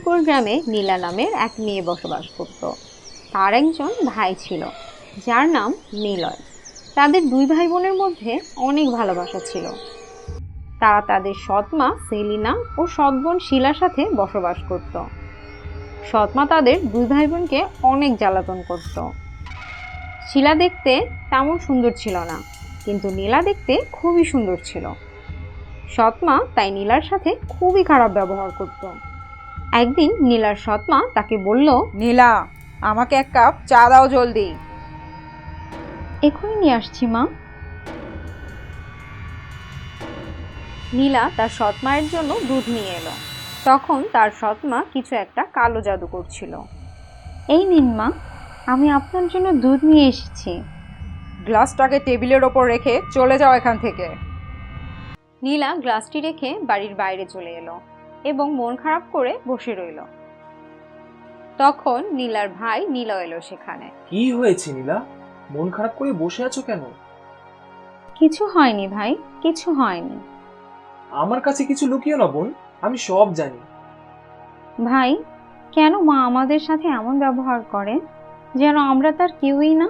গোপালপুর গ্রামে নীলা নামের এক মেয়ে বসবাস করত। তার একজন ভাই ছিল, যার নাম নিলয় তাদের দুই ভাই বোনের মধ্যে অনেক ভালোবাসা ছিল। তারা তাদের সৎমা সেলিনা ও সৎ বোন শিলার সাথে বসবাস করত। সৎমা তাদের দুই ভাই বোনকে অনেক জ্বালাতন করত। শিলা দেখতে তেমন সুন্দর ছিল না, কিন্তু নীলা দেখতে খুবই সুন্দর ছিল। সৎমা তাই নীলার সাথে খুবই খারাপ ব্যবহার করত। একদিন নীলার সৎমা তাকে বলল নীলা আমাকে এক কাপ চা দাও জলদি। এখনই নিয়ে আসছি মা। নীলা তার সৎমায়ের জন্য দুধ নিয়ে এলো। তখন তার সৎমা কিছু একটা কালো জাদু করছিল। এই নিন মা আমি আপনার জন্য দুধ নিয়ে এসেছি। গ্লাসটাকে টেবিলের ওপর রেখে চলে যাও এখান থেকে। নীলা গ্লাসটি রেখে বাড়ির বাইরে চলে এলো। এবং মন খারাপ করে বসে রইল। তখন নীলার ভাই নীল এলো সেখানে। কি হয়েছে নীলা? মন খারাপ করে বসে আছো কেন? কিছু হয়নি ভাই কিছু হয়নি। আমার কাছে কিছু লুকিও না বোন আমি সব জানি। ভাই কেন মা আমাদের সাথে এমন ব্যবহার করে যেন আমরা তার কেউই না?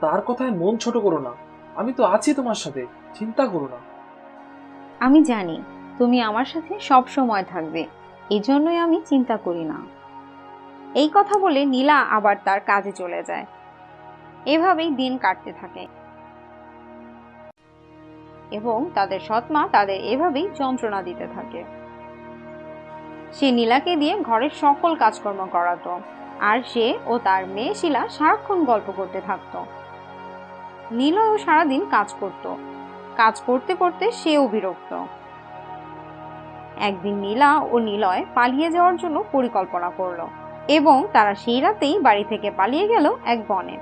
তার কথায় মন ছোট করো না। আমি তো আছি তোমার সাথে চিন্তা করো না। আমি জানি তুমি আমার সাথে সব সময় থাকবে। এই জন্যই আমি চিন্তা করি না। এই কথা বলে নীলা আবার তার কাজে চলে যায়। এভাবেই দিন কাটতে থাকে। এবং তাদের সৎমা তাদের এভাবেই যন্ত্রণা দিতে থাকে। সে নীলাকে দিয়ে ঘরের সকল কাজকর্ম করাতো। আর সে ও তার মেয়ে শিলা সারাক্ষণ গল্প করতে থাকতো। নীলও সারাদিন কাজ করত। কাজ করতে করতে সেও বিরক্ত। একদিন নীলা ও নিলয় পালিয়ে যাওয়ার জন্য পরিকল্পনা করল এবং তারা সেই রাতেই বাড়ি থেকে পালিয়ে গেল এক বনে।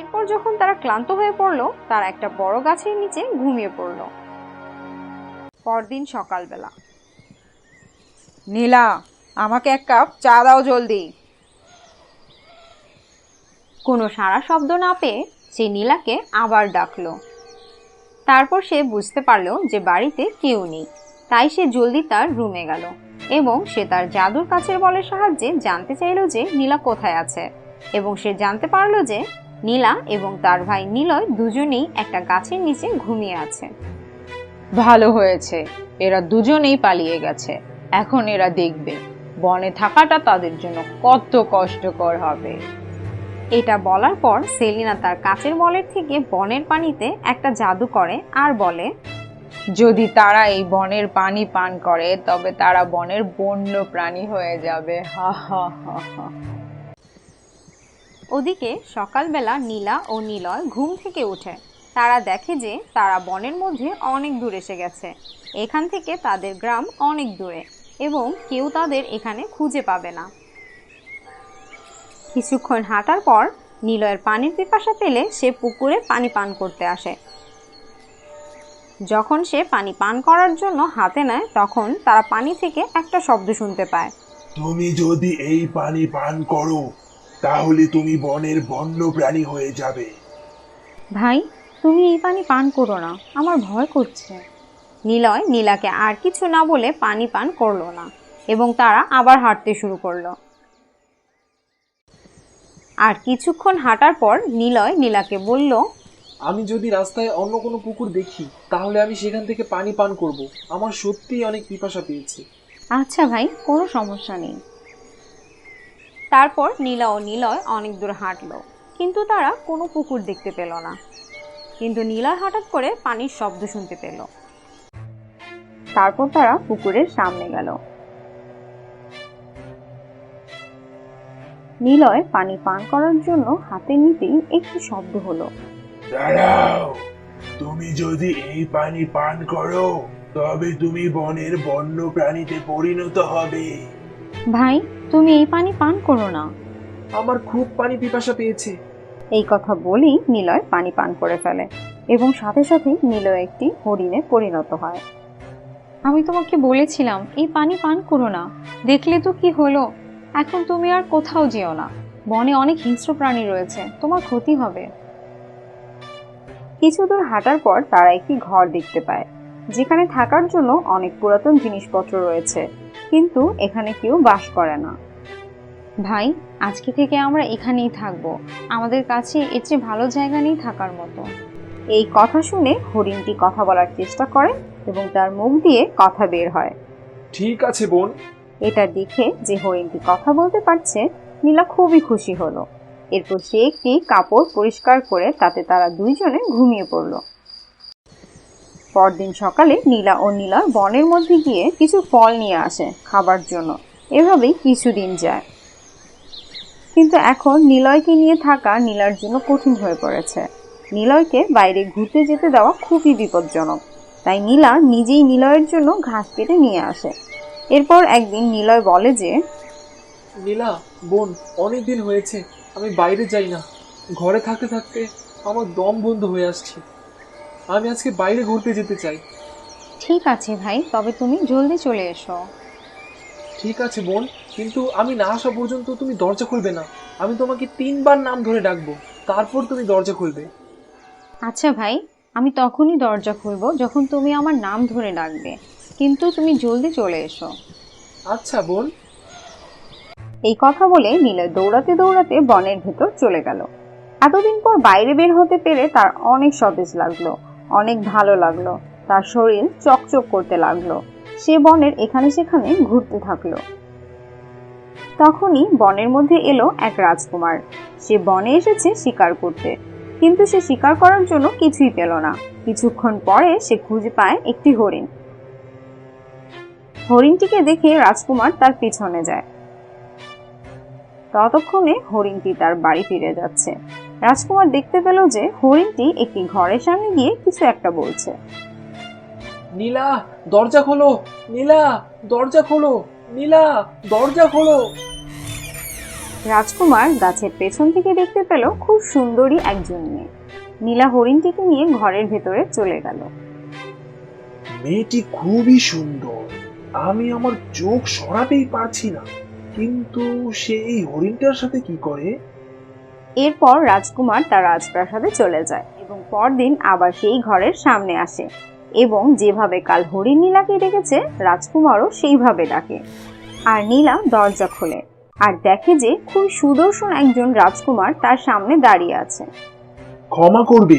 এরপর যখন তারা ক্লান্ত হয়ে পড়ল তারা একটা বড় গাছের নিচে ঘুমিয়ে পড়ল। পরদিন সকালবেলা। নীলা আমাকে এক কাপ চা দাও জলদি। কোনো সারা শব্দ না পেয়ে সে নীলাকে আবার ডাকলো। তারপর সে বুঝতে পারল যে বাড়িতে কেউ নেই। তাই সে জলদি তার রুমে গেল এবং সে তার জাদুর কাছের বলের সাহায্যে জানতে চাইলো যে নীলা কোথায় আছে এবং সে জানতে পারল যে নীলা এবং তার ভাই নীলয় দুজনেই একটা গাছের নিচে ঘুমিয়ে আছে। ভালো হয়েছে এরা দুজনেই পালিয়ে গেছে এখন এরা দেখবে বনে থাকাটা তাদের জন্য কত কষ্টকর হবে। এটা বলার পর সেলিনা তার কাচের বলের থেকে বনের পানিতে একটা জাদু করে আর বলে যদি তারা এই বনের পানি পান করে, তবে তারা বনের বন্য প্রাণী হয়ে যাবে। ওদিকে সকালবেলা নীলা ও নীলয় ঘুম থেকে ওঠে তারা দেখে যে তারা বনের মধ্যে অনেক দূর এসে গেছে। এখান থেকে তাদের গ্রাম অনেক দূরে এবং কেউ তাদের এখানে খুঁজে পাবে না। কিছুক্ষণ হাঁটার পর নিলয়ের পানির পিপাসা পেলে সে পুকুরে পানি পান করতে আসে। যখন সে পানি পান করার জন্য হাতে নেয় তখন তারা পানি থেকে একটা শব্দ শুনতে পায়। তুমি যদি এই পানি পান করো তাহলে তুমি বনের বন্য প্রাণী হয়ে যাবে। ভাই তুমি এই পানি পান করো না আমার ভয় করছে। নিলয় নীলাকে আর কিছু না বলে পানি পান করল না এবং তারা আবার হাঁটতে শুরু করল। আর কিছুক্ষণ হাঁটার পর নিলয় নীলাকে বলল আমি যদি রাস্তায় অন্য কোনো পুকুর দেখি, তাহলে আমি সেখান থেকে পানি পান করব। আমার সত্যিই অনেক পিপাসা পেয়েছে। আচ্ছা ভাই, কোনো সমস্যা নেই। তারপর নীলা ও নীলয় অনেক দূর হাঁটলো, কিন্তু তারা কোনো পুকুর দেখতে পেল না। কিন্তু নীলয় হঠাৎ করে পানির শব্দ শুনতে পেল। তারপর তারা পুকুরের সামনে গেল। নীলয় পানি পান করার জন্য হাতে নিতেই একটি শব্দ হলো। দাঁড়াও। তুমি যদি এই পানি পান করো তবে তুমি বনের বন্য প্রাণীতে পরিণত হবে। ভাই তুমি এই পানি পান করো না। আমার খুব পানি পিপাসা পেয়েছে। এই কথা বলেই নিলয় পানি পান করে ফেলে এবং সাথে সাথেই নিলয় একটি হরিণে পরিণত হয়। আমি তোমাকে বলেছিলাম এই পানি পান করো না। দেখলে তো কি হলো? এখন তুমি আর কোথাও যেও না। বনে অনেক হিংস্র প্রাণী রয়েছে তোমার ক্ষতি হবে। কিছু দূর হাঁটার পর তারা একটি ঘর দেখতে পায় যেখানে থাকার জন্য অনেক পুরাতন জিনিসপত্র রয়েছে কিন্তু এখানে কেউ বাস করে না। ভাই আজকে থেকে আমরা এখানেই থাকব। আমাদের কাছে এর চেয়ে ভালো জায়গা নেই থাকার মতো। এই কথা শুনে হরিণটি কথা বলার চেষ্টা করে এবং তার মুখ দিয়ে কথা বের হয়। ঠিক আছে বোন। এটা দেখে যে হরিণটি কথা বলতে পারছে নীলা খুবই খুশি হলো। এরপর সে একটি কাপড় পরিষ্কার করে তাতে তারা দুইজনে ঘুমিয়ে পড়ল। পরদিন সকালে নীলা ও নীলা বনের মধ্যে গিয়ে কিছু ফল নিয়ে আসে খাবার জন্য। এভাবেই কিছুদিন যায়। কিন্তু এখন নিলয়কে নিয়ে থাকা নীলার জন্য কঠিন হয়ে পড়েছে। নিলয়কে বাইরে ঘুরতে যেতে দেওয়া খুবই বিপজ্জনক। তাই নীলা নিজেই নিলয়ের জন্য ঘাস কেটে নিয়ে আসে। এরপর একদিন নিলয় বলে যে, নীলা, বোন, অনেক দিন হয়েছে। আমি বাইরে যাই না। ঘরে থাকতে থাকতে আমার দম বন্ধ হয়ে আসছে। আমি আজকে বাইরে ঘুরতে যেতে চাই। ঠিক আছে ভাই তবে তুমি জলদি চলে এসো। ঠিক আছে বোন কিন্তু আমি না আসা পর্যন্ত তুমি দরজা খুলবে না। আমি তোমাকে তিনবার নাম ধরে ডাকবো তারপর তুমি দরজা খুলবে। আচ্ছা ভাই আমি তখনই দরজা খুলবো যখন তুমি আমার নাম ধরে ডাকবে। কিন্তু তুমি জলদি চলে এসো। আচ্ছা বোন। এই কথা বলে নীলয় দৌড়াতে দৌড়াতে বনের ভেতর চলে গেল। এতদিন পর বাইরে বের হতে পেরে তার অনেক সতেজ লাগল, অনেক ভালো লাগল। তার শরীর চকচক করতে লাগল। সে বনের এখানে সেখানে ঘুরতে থাকল। তখনই বনের মধ্যে এলো এক রাজকুমার। সে বনে এসেছে শিকার করতে। কিন্তু সে শিকার করার জন্য কিছুই পেল না। কিছুক্ষণ পরে সে খুঁজে পায় একটি হরিণ। হরিণটিকে দেখে রাজকুমার তার পিছনে যায়। ততক্ষণে হরিণটি তার বাড়ি ফিরে যাচ্ছে। রাজকুমার দেখতে পেল যে হরিণটি একটি ঘরের সামনে গিয়ে কিছু একটা বলছে। নীলা দরজা খোলো। নীলা দরজা খোলো। নীলা দরজা খোলো। রাজকুমার গাছের পেছন থেকে দেখতে পেল খুব সুন্দরী একজন মেয়ে। নীলা হরিণটিকে নিয়ে ঘরের ভেতরে চলে গেল। মেয়েটি খুবই সুন্দর। আমি আমার চোখ সরাতেই পারছি না। কিন্তু সে এই হরিণটার সাথে কি করে? এরপর রাজকুমার তার রাজপ্রাসাদে চলে যায় এবং পরদিন আবার সেই ঘরের সামনে আসে এবং যেভাবে কাল হরিণ নীলাকে ডেকেছে রাজকুমারও সেইভাবে ডাকে। আর নীলা দরজা খোলে আর দেখে যে খুব সুদর্শন একজন রাজকুমার তার সামনে দাঁড়িয়ে আছে। ক্ষমা করবে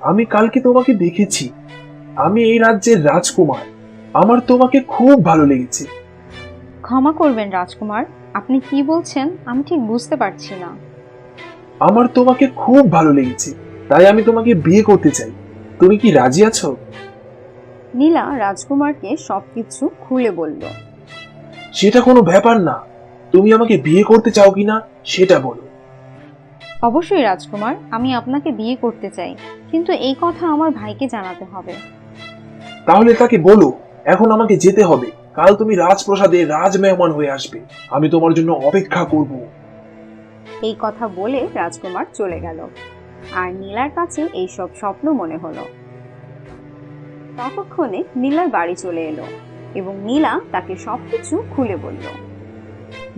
আমি কালকে তোমাকে দেখেছি। আমি এই রাজ্যের রাজকুমার আমার তোমাকে খুব ভালো লেগেছে। ক্ষমা করবেন রাজকুমার। আপনি কি বলছেন? আমি ঠিক বুঝতে পারছি না। আমার তোমাকে খুব ভালো লেগেছে তাই আমি তোমাকে বিয়ে করতে চাই। তুমি কি রাজি আছো? নীলা রাজকুমারকে সবকিছু খুলে বলল। সেটা কোনো ব্যাপার না। তুমি আমাকে বিয়ে করতে চাও কিনা সেটা বলো। অবশ্যই রাজকুমার আমি আপনাকে বিয়ে করতে চাই। কিন্তু এই কথা আমার ভাইকে জানাতে হবে। তাহলে তাকে বলো এখন আমাকে যেতে হবে। কাল তুমি রাজপ্রসাদে রাজমেহমান হয়ে আসবে। আমি তোমার জন্য অপেক্ষা করব। এই কথা বলে রাজকুমার চলে গেল। আর নীলার কাছে এইসব স্বপ্ন মনে হলো। ততক্ষণে নীলার বাড়ি চলে এলো এবং নীলা তাকে সবকিছু খুলে বলল।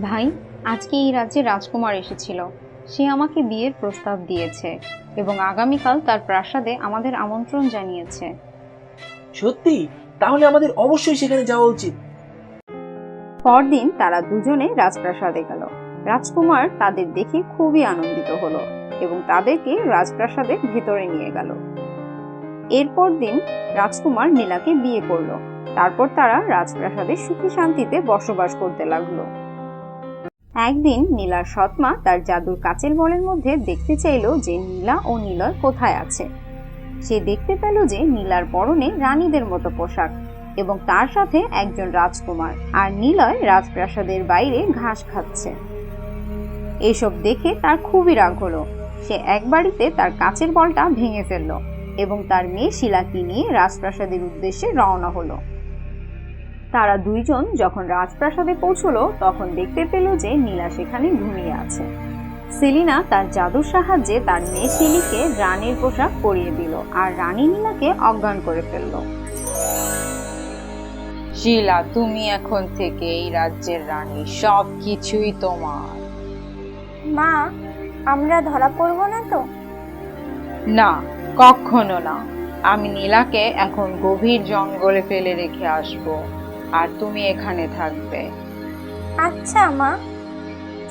ভাই আজকে এই রাজ্যে রাজকুমার এসেছিল। সে আমাকে বিয়ের প্রস্তাব দিয়েছে এবং আগামীকাল তার প্রাসাদে আমাদের আমন্ত্রণ জানিয়েছে। সত্যি? তাহলে আমাদের অবশ্যই সেখানে যাওয়া উচিত। পরদিন তারা দুজনে রাজপ্রাসাদে গেল। রাজকুমার তাদের দেখে খুবই আনন্দিত হলো এবং তাদেরকে রাজপ্রাসাদের ভেতরে নিয়ে গেল। এরপর দিন রাজকুমার নীলাকে বিয়ে করল। তারপর তারা রাজপ্রাসাদে সুখী শান্তিতে বসবাস করতে লাগল। একদিন নীলার সৎমা তার জাদুর কাচের বলের মধ্যে দেখতে চাইলো যে নীলা ও নীলয় কোথায় আছে। সে দেখতে পেল যে নীলার পরনে রানীদের মতো পোশাক। এবং তার সাথে একজন রাজকুমার। আর নিলয় রাজপ্রাসাদের বাইরে ঘাস খাচ্ছে। এইসব দেখে তার খুবই রাগ হলো। সে এক বাড়িতে তার কাচের বলটা ভেঙে ফেলল এবং তার মেয়ে শিলাকে নিয়ে রাজপ্রাসাদের উদ্দেশ্যে রওনা হলো। তারা দুইজন যখন রাজপ্রাসাদে পৌঁছলো, তখন দেখতে পেল যে নীলা সেখানে ঘুমিয়ে আছে। সেলিনা তার জাদুর সাহায্যে তার মেয়ে শিলিকে রানীর পোশাক পরিয়ে দিল আর রানী নীলাকে অজ্ঞান করে ফেলল। শিলা তুমি এখন থেকে এই রাজ্যের রানী সব কিছুই তোমার। মা আমরা ধরা পড়ব না তো? না কখনো না। আমি নীলাকে এখন গভীর জঙ্গলে ফেলে রেখে আসব আর তুমি এখানে থাকবে। আচ্ছা মা।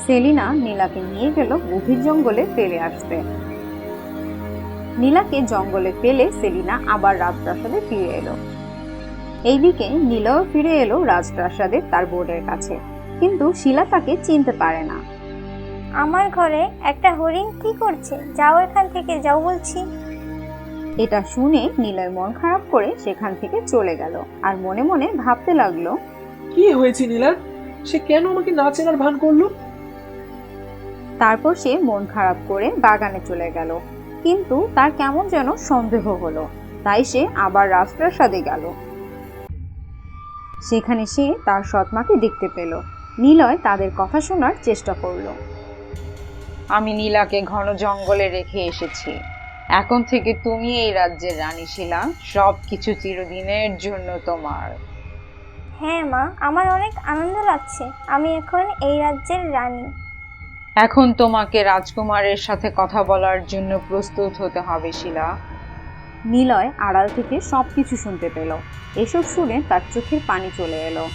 সেলিনা নীলাকে নিয়ে গেল গভীর জঙ্গলে ফেলে আসতে। নীলাকে জঙ্গলে ফেলে সেলিনা আবার রাজপ্রাসাদে ফিরে এলো। এইদিকে নীলাও ফিরে এলো রাজপ্রাসাদে তার বোর্ডের কাছে। কিন্তু শিলা তাকে চিনতে পারে না। আমার ঘরে একটা হরিণ কি করছে? যাও এখান থেকে যাও বলছি। এটা শুনে নীলয় মন খারাপ করে সেখান থেকে চলে গেল আর মনে মনে ভাবতে লাগল কি হয়েছে নীলার? সে কেন আমাকে না চেনার ভান করল? তারপর সে মন খারাপ করে বাগানে চলে গেল। কিন্তু তার কেমন যেন সন্দেহ হলো। তাই সে আবার রাজপ্রাসাদে গেল। সেখানে সে তার সৎমাকে দেখতে পেল। নিলয় তাদের কথা শোনার চেষ্টা করল। আমি নীলাকে ঘন জঙ্গলে রেখে এসেছি। এখন থেকে তুমি এই রাজ্যের রানী শিলা। সব কিছু চিরদিনের জন্য তোমার। হ্যাঁ মা আমার অনেক আনন্দ লাগছে। আমি এখন এই রাজ্যের রানী। এখন তোমাকে রাজকুমারের সাথে কথা বলার জন্য প্রস্তুত হতে হবে শিলা। নিলয় আড়াল থেকে সব কিছু শুনতে পেল। এসব শুনে তার চোখের পানি চলে এলো।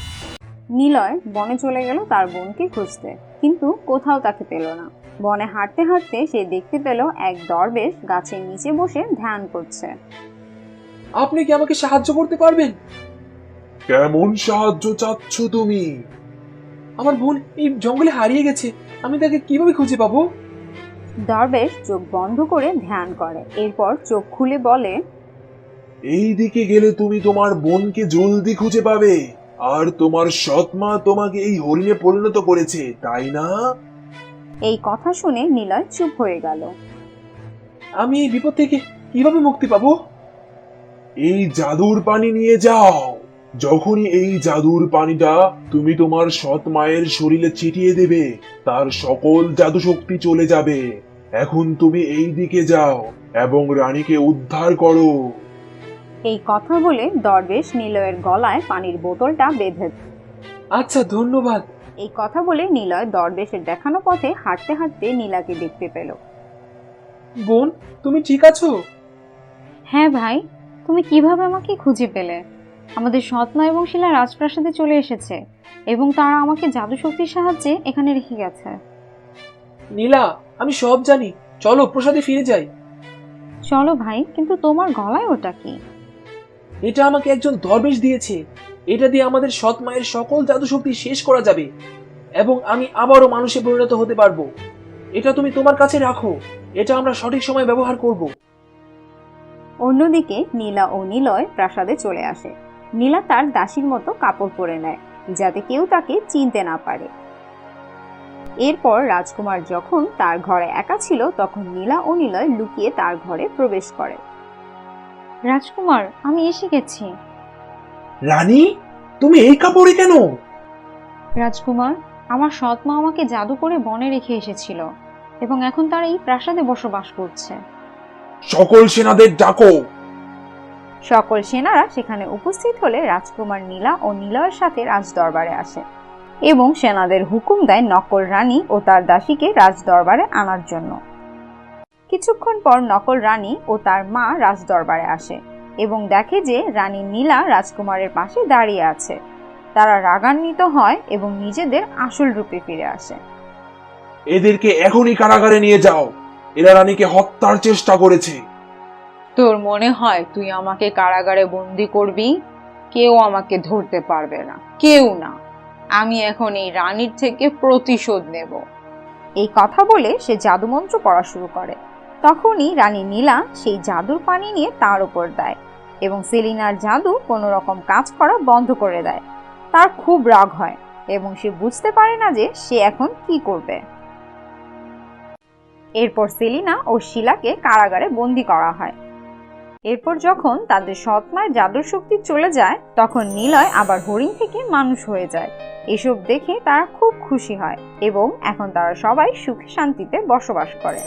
নিলয় বনে চলে গেল তার বোনকে খুঁজতে কিন্তু কোথাও তাকে পেল না। বনে হাঁটতে হাঁটতে সে দেখতে পেল এক দরবেশ গাছের নিচে বসে ধ্যান করছে। আপনি কি আমাকে সাহায্য করতে পারবেন? কেমন সাহায্য চাচ্ছ তুমি? আমার বোন এই জঙ্গলে হারিয়ে গেছে আমি তাকে কীভাবে খুঁজে পাবো? দরবেশ চোখ বন্ধ করে ধ্যান করে। এরপর চোখ খুলে বলে এই দিকে গেলে তুমি তোমার বোনকে জলদি খুঁজে পাবে। আর তোমার সৎমা তোমাকে এই হরিণে পরিণত করেছে তাই না? এই কথা শুনে নিলয় চুপ হয়ে গেল। আমি এই বিপদ থেকে কীভাবে মুক্তি পাবো? এই জাদুর পানি নিয়ে যাও। যখনই এই জাদুর পানিটা তুমি তোমার সৎ মায়ের শরীরে ছিটিয়ে দেবে তার সকল জাদু শক্তি চলে যাবে। এখন তুমি এই দিকে যাও এবং রানীকে উদ্ধার করো। এই কথা বলে দরবেশ নিলয়ের গলায় পানির বোতলটা বেঁধে আচ্ছা ধন্যবাদ। এই কথা বলে নিলয় দরবেশের দেখানো পথে হাঁটতে হাঁটতে নীলাকে দেখতে পেল। বোন তুমি ঠিক আছো? হ্যাঁ ভাই তুমি কীভাবে আমাকে খুঁজে পেলে? আমাদের সৎমা এবং শিলা রাজপ্রাসাদে চলে এসেছে এবং তারা আমাকে জাদু শক্তির সাহায্যে এখানে রেখে গেছে। নীলা আমি সব জানি। চলো প্রসাদে ফিরে যাই। চলো ভাই কিন্তু তোমার গলায় ওটা কি? এটা আমাকে একজন দরবেশ দিয়েছে। এটা দিয়ে আমাদের সৎ মায়ের সকল জাদু শক্তি শেষ করা যাবে এবং আমি আবারও মানুষে পরিণত হতে পারব। এটা তুমি তোমার কাছে রাখো। এটা আমরা সঠিক সময় ব্যবহার করব। অন্যদিকে নীলা ও নিলয় প্রাসাদে চলে আসে। নীলা তার দাসীর মতো কাপড় পরে নেয় যাতে কেউ তাকে চিনতে না পারে। এরপর রাজকুমার যখন তার ঘরে একা ছিল তখন নীলা ও নিলয় লুকিয়ে তার ঘরে প্রবেশ করে। রাজকুমার আমি এসে গেছি। রানী তুমি এই কাপড়ে কেন? রাজকুমার আমার সৎ মা আমাকে জাদু করে বনে রেখে এসেছিল এবং এখন তারা এই প্রাসাদে বসবাস করছে। সকল সেনাদের ডাকো। সকল সেনারা সেখানে উপস্থিত হলে রাজকুমার নীলা ও নিলয়ের সাথে রাজদরবারে আসে এবং সেনাদের হুকুম দেয় নকল রানী ও তার দাসীকে রাজদরবারে আনার জন্য। কিছুক্ষণ পর নকল রানী ও তার মা রাজদরবারে আসে এবং দেখে যে রানী নীলা রাজকুমারের পাশে দাঁড়িয়ে আছে। তারা রাগান্বিত হয় এবং নিজেদের আসল রূপে ফিরে আসে। এদেরকে এখনই কারাগারে নিয়ে যাও। এরা রানীকে হত্যার চেষ্টা করেছে। তোর মনে হয় তুই আমাকে কারাগারে বন্দি করবি? কেউ আমাকে ধরতে পারবে না। কেউ না। আমি এখন এই রানীর থেকে প্রতিশোধ নেব। এই কথা বলে সে জাদুমন্ত্র পড়া শুরু করে। তখনই রানী নীলা সেই জাদুর পানি নিয়ে তার উপর দেয় এবং সেলিনার জাদু কোনো রকম কাজ করা বন্ধ করে দেয়। তার খুব রাগ হয় এবং সে বুঝতে পারে না যে সে এখন কি করবে। এরপর সেলিনা ও শিলাকে কারাগারে বন্দি করা হয়। এরপর যখন তাদের সৎমায় জাদুর শক্তি চলে যায়, তখন নিলয় আবার হরিণ থেকে মানুষ হয়ে যায়। এসব দেখে তারা খুব খুশি হয় এবং এখন তারা সবাই সুখে শান্তিতে বসবাস করে।